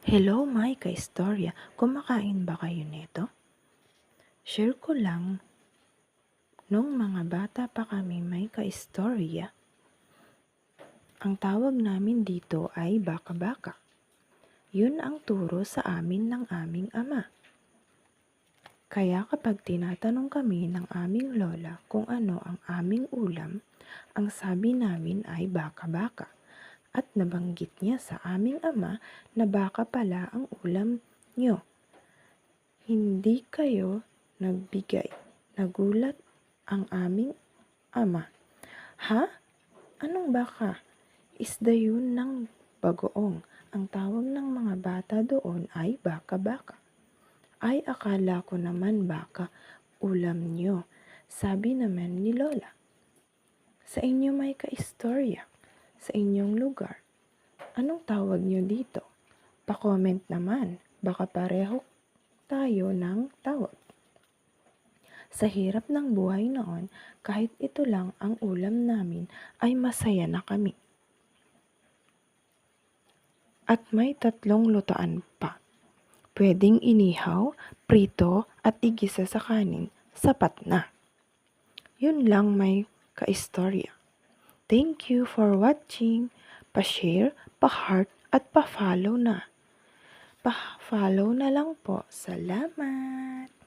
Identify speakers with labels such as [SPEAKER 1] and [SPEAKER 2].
[SPEAKER 1] Hello, my ka-istorya. Kumakain ba kayo nito? Share ko lang, nung mga bata pa kami may ka-istorya, ang tawag namin dito ay baka-baka. Yun ang turo sa amin ng aming ama. Kaya kapag tinatanong kami ng aming lola kung ano ang aming ulam, ang sabi namin ay baka-baka. At nabanggit niya sa aming ama na baka pala ang ulam nyo. Hindi kayo nagbigay. Nagulat ang aming ama. Ha? Anong baka? Isda yun ng bagoong. Ang tawag ng mga bata doon ay baka-baka. Ay akala ko naman baka ulam nyo. Sabi naman ni Lola. Sa inyo may ka-istorya. Sa inyong lugar. Anong tawag nyo dito? Pa-comment naman. Baka pareho tayo ng tawag. Sa hirap ng buhay noon, kahit ito lang ang ulam namin, ay masaya na kami. At may tatlong lutaan pa. Pwedeng inihaw, prito, at igisa sa kanin. Sapat na. Yun lang may ka-istorya. Thank you for watching. Pa-share, pa-heart, at pa-follow na. Pa-follow na lang po. Salamat!